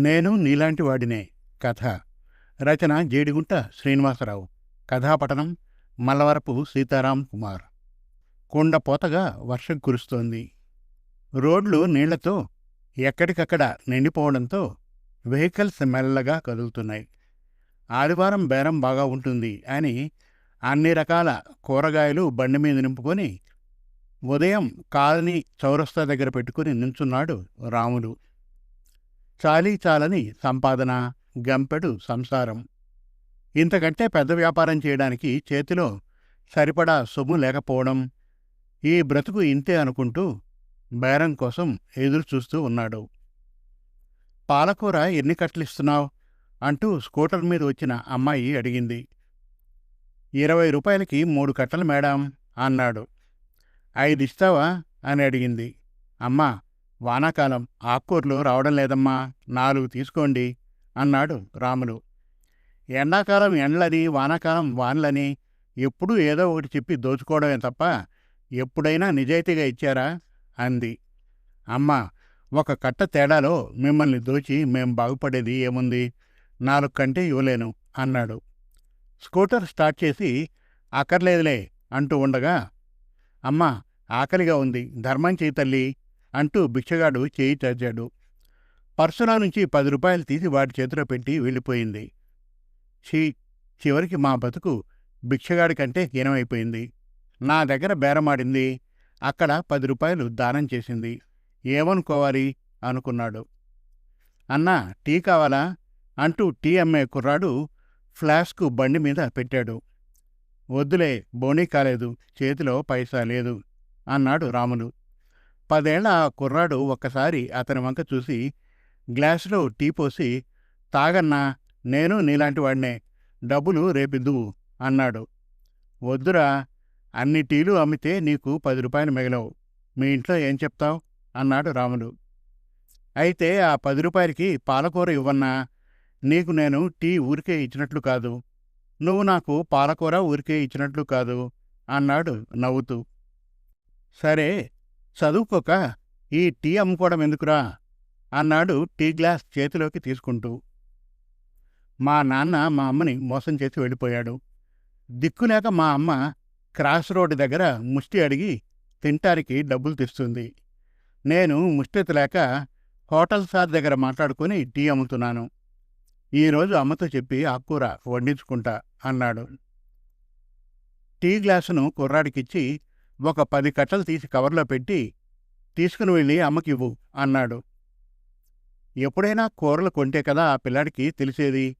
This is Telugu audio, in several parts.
నేను నీలాంటి వాడినే. కథ. రచన జేడిగుంట శ్రీనివాసరావు. కథాపఠనం మల్లవరపు సీతారాం కుమార్. కుండపోతగా వర్షం కురుస్తోంది. రోడ్లు నీళ్ళతో ఎక్కడికక్కడ నిండిపోవడంతో వెహికల్స్ మెల్లగా కదులుతున్నాయి. ఆదివారం బేరం బాగా ఉంటుంది అని అన్ని రకాల కూరగాయలు బండి మీద నింపుకొని ఉదయం కాలనీ చౌరస్తా దగ్గర పెట్టుకుని నించున్నాడు రాములు చాలీ చాలని సంపాదన గంపెడు సంసారం. ఇంతకంటే పెద్ద వ్యాపారం చేయడానికి చేతిలో సరిపడా సొమ్ము లేకపోవడం ఈ బ్రతుకు ఇంతే అనుకుంటూ బేరం కోసం ఎదురు చూస్తూ ఉన్నాడు. పాలకూర ఎన్ని కట్లిస్తున్నావు అంటూ స్కూటర్ మీద వచ్చిన అమ్మాయి అడిగింది. ఇరవై రూపాయలకి మూడు కట్టలు మేడం అన్నాడు. ఐదు ఇస్తావా? అని అడిగింది. అమ్మా వానాకాలం ఆక్కూర్లు రావడం లేదమ్మా. నాలుగు తీసుకోండి అన్నాడు రాములు. ఎండాకాలం ఎండ్లని వానాకాలం వాన్లని ఎప్పుడూ ఏదో ఒకటి చెప్పి దోచుకోవడమే తప్ప ఎప్పుడైనా నిజాయితీగా ఇచ్చారా? అంది. అమ్మ ఒక కట్ట తేడాలో మిమ్మల్ని దోచి మేం బాగుపడేది ఏముంది? నాలుగు కంటే ఇవ్వలేను అన్నాడు. స్కూటర్ స్టార్ట్ చేసి అక్కర్లేదులే అంటూ ఉండగా అమ్మా ఆకలిగా ఉంది. ధర్మం చేయి తల్లి. అంటూ భిక్షగాడు చేయి చాచాడు పర్సులో నుంచి పది రూపాయలు తీసి వాడి చేతిలో పెట్టి వెళ్ళిపోయింది. షీ చివరికి మా బతుకు భిక్షగాడి కంటే హీనమైపోయింది. నా దగ్గర బేరమాడింది. అక్కడ పది రూపాయలు దానం చేసింది. ఏమనుకోవాలి? అనుకున్నాడు. అన్నా టీ కావాలా? అంటూ టీ అమ్మే కుర్రాడు ఫ్లాస్కు బండి మీద పెట్టాడు. వద్దులే బోనీ కాలేదు. చేతిలో పైసా లేదు అన్నాడు రాములు. పదేళ్ళ ఆ కుర్రాడు ఒక్కసారి అతని వంక చూసి గ్లాసులో టీ పోసి తాగన్నా నేను నీలాంటి వాడినే డబ్బులు రేపిద్దువు అన్నాడు. వద్దురా అన్ని టీలు అమ్మితే నీకు పది రూపాయలు మిగలవు. మీ ఇంట్లో ఏం చెప్తావు? అన్నాడు రాములు అయితే ఆ పది రూపాయలకి పాలకూర ఇవ్వన్నా నీకు నేను టీ ఊరికే ఇచ్చినట్లు కాదు. నువ్వు నాకు పాలకూర ఊరికే ఇచ్చినట్లు కాదు అన్నాడు నవ్వుతూ. సరే చదువుకోక ఈ టీ అమ్ముకోవడం ఎందుకురా? అన్నాడు టీ గ్లాస్ చేతిలోకి తీసుకుంటూ. మా నాన్న మా అమ్మని మోసం చేసి వెళ్ళిపోయాడు. దిక్కులేక మా అమ్మ క్రాస్ రోడ్డు దగ్గర ముష్టి అడిగి తింటానికి డబ్బులు తెస్తుంది. నేను ముష్టెత్తలేక హోటల్ సార్ దగ్గర మాట్లాడుకుని టీ అమ్ముతున్నాను. ఈరోజు అమ్మతో చెప్పి ఆకుకూర వండించుకుంటా అన్నాడు. టీ గ్లాసును కుర్రాడికిచ్చి ఒక పది కట్టలు తీసి కవర్లో పెట్టి తీసుకుని వెళ్ళి అమ్మకివ్వు అన్నాడు. ఎప్పుడైనా కూరలు కొంటే కదా ఆ పిల్లాడికి తెలిసేది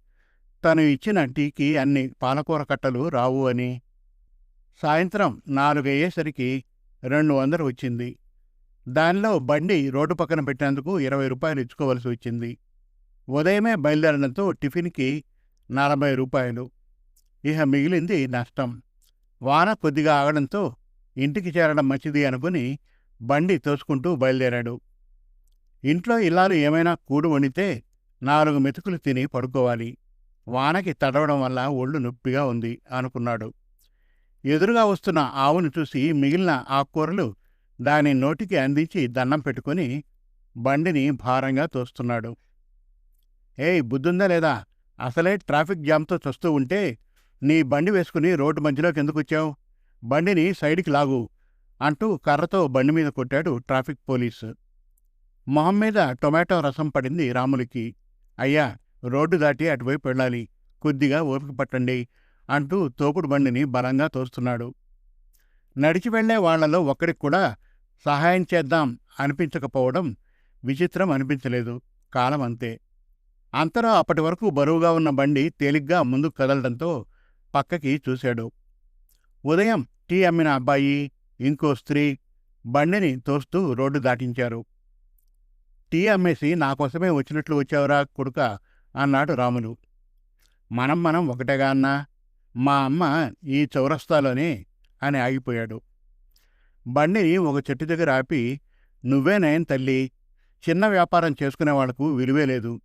తను ఇచ్చిన టీకి అన్ని పాలకూర కట్టలు రావు అని. సాయంత్రం నాలుగయ్యేసరికి రెండు వందలు వచ్చింది. దానిలో బండి రోడ్డు పక్కన పెట్టేందుకు ఇరవై రూపాయలు ఇచ్చుకోవలసి వచ్చింది. ఉదయమే బయలుదేరడంతో టిఫిన్కి నలభై రూపాయలు. ఇహ మిగిలింది నష్టం. వాన కొద్దిగా ఆగడంతో ఇంటికి చేరడం మంచిది అనుకుని బండి తోసుకుంటూ బయలుదేరాడు. ఇంట్లో ఇల్లాలు ఏమైనా కూడు వండితే నాలుగు మెతుకులు తిని పడుకోవాలి. వానకి తడవడం వల్ల ఒళ్ళు నొప్పిగా ఉంది అనుకున్నాడు. ఎదురుగా వస్తున్న ఆవును చూసి మిగిలిన ఆకుకూరలు దాని నోటికి అందించి దండం పెట్టుకుని బండిని భారంగా తోస్తున్నాడు. ఏయ్ బుద్ధుందా లేదా? అసలే ట్రాఫిక్ జామ్తో చస్తూ ఉంటే నీ బండి వేసుకుని రోడ్డు మధ్యలోకి ఎందుకు వచ్చావు బండిని సైడ్కి లాగు అంటూ కర్రతో బండి మీద కొట్టాడు ట్రాఫిక్ పోలీసు. మొహం మీద టొమాటో రసం పడింది రాములకి. అయ్యా రోడ్డు దాటి అటువైపు వెళ్ళాలి కొద్దిగా ఓపిక పట్టండి అంటూ తోపుడు బండిని బలంగా తోస్తున్నాడు. నడిచి వెళ్ళే వాళ్ళలో ఒక్కడికి కూడా సహాయం చేద్దాం అనిపించకపోవడం విచిత్రం అనిపించలేదు కాలం అంతే. అంతలో అప్పటి వరకు బరువుగా ఉన్న బండి తేలిగ్గా ముందుకు కదలడంతో పక్కకి చూశాడు. ఉదయం టీ అమ్మిన అబ్బాయి ఇంకో స్త్రీ బండిని తోస్తూ రోడ్డు దాటించారు. టీ అమ్మేసి నా కోసమే వచ్చినట్లు వచ్చావురా కొడుక అన్నాడు రాములు. మనం మనం ఒకటేగా అన్నా మా అమ్మ ఈ చౌరస్తాలోనే అని ఆగిపోయాడు. బండిని ఒక చెట్టు దగ్గర ఆపి నువ్వేనేం తల్లి చిన్న వ్యాపారం చేసుకునే వాళ్ళకు విలువే లేదు.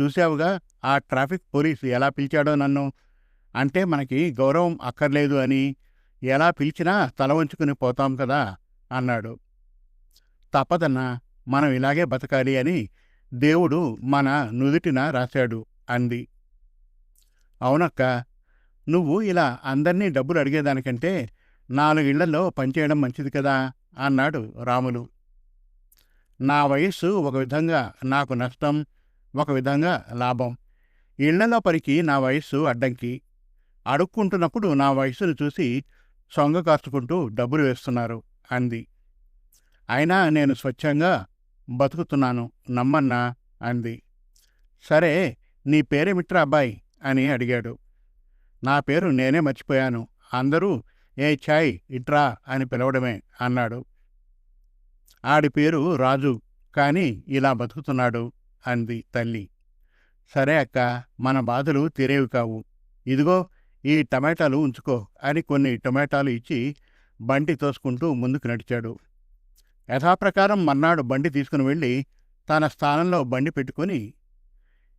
చూశావుగా ఆ ట్రాఫిక్ పోలీసు ఎలా పిలిచాడో నన్ను. అంటే మనకి గౌరవం అక్కర్లేదు అని ఎలా పిలిచినా తల వంచుకుని పోతాం కదా అన్నాడు. తప్పదన్నా మనం ఇలాగే బతకాలి అని దేవుడు మన నుదుటిన రాశాడు అంది. అవునక్క నువ్వు ఇలా అందరినీ డబ్బులు అడిగేదానికంటే నాలుగిళ్ళలో పనిచేయడం మంచిది కదా అన్నాడు రాములు. నా వయస్సు ఒక విధంగా నాకు నష్టం ఒక విధంగా లాభం. ఇళ్ళలో పరికి నా వయస్సు అడ్డంకి. అడుక్కుంటున్నప్పుడు నా వయస్సును చూసి సొంగ కాచుకుంటూ డబ్బులు వేస్తున్నారు అంది. అయినా నేను స్వచ్ఛంగా బతుకుతున్నాను నమ్మన్నా అంది. సరే నీ పేరేమిట్రా అబ్బాయి? అని అడిగాడు. నా పేరు నేనే మర్చిపోయాను. అందరూ ఏ ఛాయ్ ఇట్రా అని పిలవడమే అన్నాడు. ఆడి పేరు రాజు కాని ఇలా బతుకుతున్నాడు అంది తల్లి. సరే అక్క మన బాధలు తీరేవి కావు. ఇదిగో ఈ టమాటాలు ఉంచుకో అని కొన్ని టమాటాలు ఇచ్చి బండి తోసుకుంటూ ముందుకు నడిచాడు. యథాప్రకారం మన్నాడు బండి తీసుకుని వెళ్ళి తన స్థానంలో బండి పెట్టుకుని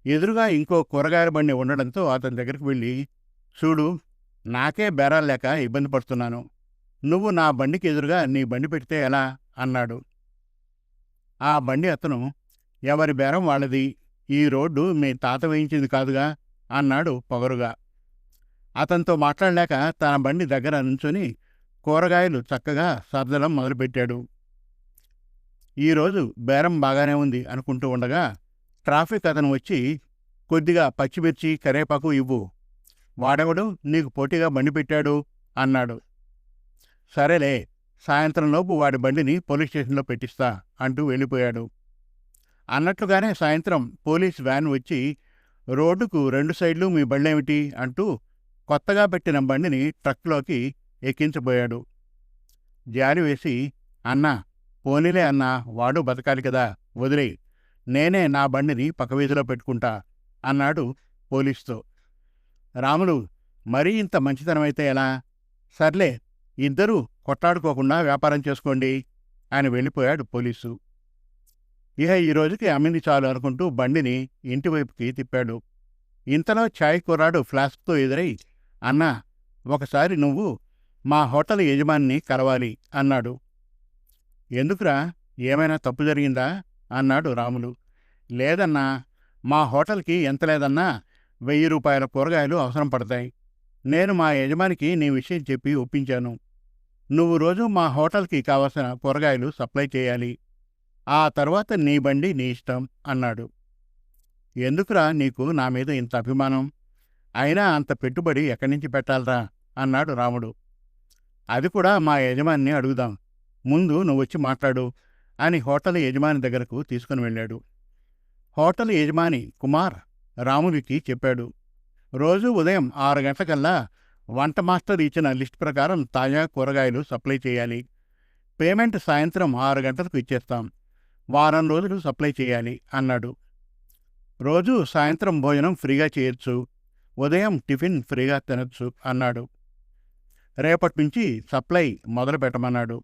ఎదురుగా ఇంకో కూరగాయల బండి ఉండడంతో అతని దగ్గరికి వెళ్ళి చూడు నాకే బేరాలు లేక ఇబ్బంది పడుతున్నాను. నువ్వు నా బండికి ఎదురుగా నీ బండి పెడితే ఎలా అన్నాడు. ఆ బండి అతను ఎవరి బేరం వాళ్ళది. ఈ రోడ్డు మీ తాత వేయించింది కాదుగా అన్నాడు పొగరుగా. అతనితో మాట్లాడలేక తన బండి దగ్గర నుంచొని కూరగాయలు చక్కగా సర్దడం మొదలుపెట్టాడు. ఈరోజు బేరం బాగానే ఉంది అనుకుంటూ ఉండగా ట్రాఫిక్ అతను వచ్చి కొద్దిగా పచ్చిమిర్చి కరేపాకు ఇవ్వు. వాడెవడు? నీకు పోటీగా బండి పెట్టాడు అన్నాడు. సరేలే సాయంత్రంలోపు వాడి బండిని పోలీస్ స్టేషన్లో పెట్టిస్తా అంటూ వెళ్ళిపోయాడు. అన్నట్లుగానే సాయంత్రం పోలీస్ వ్యాన్ వచ్చి రోడ్డుకు రెండు సైడ్లు మీ బండేమిటి? అంటూ కొత్తగా పెట్టిన బండిని ట్రక్లోకి ఎక్కించబోయాడు. జారి వేసి అన్నా పోనీలే అన్నా వాడు బతకాలి కదా వదిలే నేనే నా బండిని పక్కవీధిలో పెట్టుకుంటా అన్నాడు పోలీసుతో. రాములు మరీ ఇంత మంచితనమైతే ఎలా? సర్లే ఇద్దరూ కొట్లాడుకోకుండా వ్యాపారం చేసుకోండి ఆయన వెళ్ళిపోయాడు పోలీసు. ఇహ ఈ రోజుకి అమ్మింది చాలు అనుకుంటూ బండిని ఇంటివైపుకి తిప్పాడు. ఇంతలో ఛాయ్ కుర్రాడు ఫ్లాస్క్తో ఎదురై అన్నా ఒకసారి నువ్వు మా హోటల్ యజమాన్ని కలవాలి అన్నాడు. ఎందుకురా? ఏమైనా తప్పు జరిగిందా? అన్నాడు రాములు. లేదన్నా మా హోటల్కి ఎంత లేదన్నా వెయ్యి రూపాయల కూరగాయలు అవసరం పడతాయి. నేను మా యజమానికి నీ విషయం చెప్పి ఒప్పించాను. నువ్వు రోజు మా హోటల్కి కావలసిన కూరగాయలు సప్లై చేయాలి. ఆ తర్వాత నీ బండి నీ ఇష్టం అన్నాడు. ఎందుకురా నీకు నా మీద ఇంత అభిమానం? అయినా అంత పెట్టుబడి ఎక్కడి నుంచి పెట్టాలరా? అన్నాడు రాముడు. అది కూడా మా యజమాని అడుగుదాం. ముందు నువ్వొచ్చి మాట్లాడు అని హోటల్ యజమాని దగ్గరకు తీసుకుని వెళ్ళాడు. హోటల్ యజమాని కుమార్ రాముడికి చెప్పాడు. రోజు ఉదయం ఆరు గంటలకల్లా వంట మాస్టర్ ఇచ్చిన లిస్ట్ ప్రకారం తాజా కూరగాయలు సప్లై చేయాలి. పేమెంట్ సాయంత్రం ఆరు గంటలకు ఇచ్చేస్తాం. వారం రోజులు సప్లై చేయాలి అన్నాడు. రోజు సాయంత్రం భోజనం ఫ్రీగా చేయొచ్చు. ఉదయం టిఫిన్ ఫ్రీగా తినొచ్చు అన్నాడు. రేపటి నుంచి సప్లై మొదలు పెట్టమన్నాడు.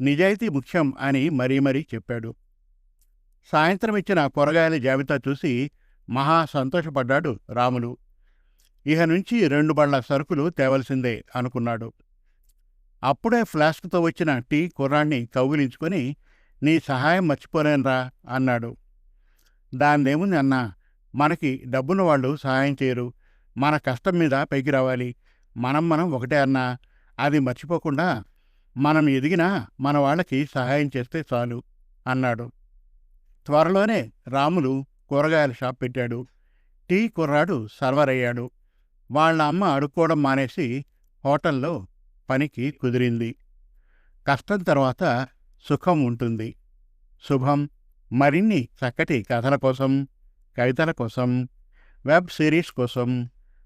నిజాయితీ ముఖ్యం అని మరీ మరీ చెప్పాడు. సాయంత్రం ఇచ్చిన కూరగాయల జాబితా చూసి మహా సంతోషపడ్డాడు రాములు. ఇహ నుంచి రెండు బళ్ళ సరుకులు తేవలసిందే అనుకున్నాడు. అప్పుడే ఫ్లాస్క్తో వచ్చిన టీ కుర్రాన్ని కౌగిలించుకొని నీ సహాయం మర్చిపోలేనురా అన్నాడు. దాన్నేముంది అన్నా మనకి డబ్బున్న వాళ్ళు సహాయం చేయరు. మన కష్టం మీద పైకి రావాలి. మనం మనం ఒకటే అన్నా అది మర్చిపోకుండా మనం ఎదిగినా మన వాళ్ళకి సహాయం చేస్తే చాలు అన్నాడు. త్వరలోనే రాములు కూరగాయల షాప్ పెట్టాడు. టీ కుర్రాడు సర్వర్ అయ్యాడు. వాళ్ళ అమ్మ అడుక్కోవడం మానేసి హోటల్లో పనికి కుదిరింది. కష్టం తర్వాత సుఖం ఉంటుంది. శుభం మరిన్ని చక్కటి కథల కోసం కవితల కోసం వెబ్ సిరీస్ కోసం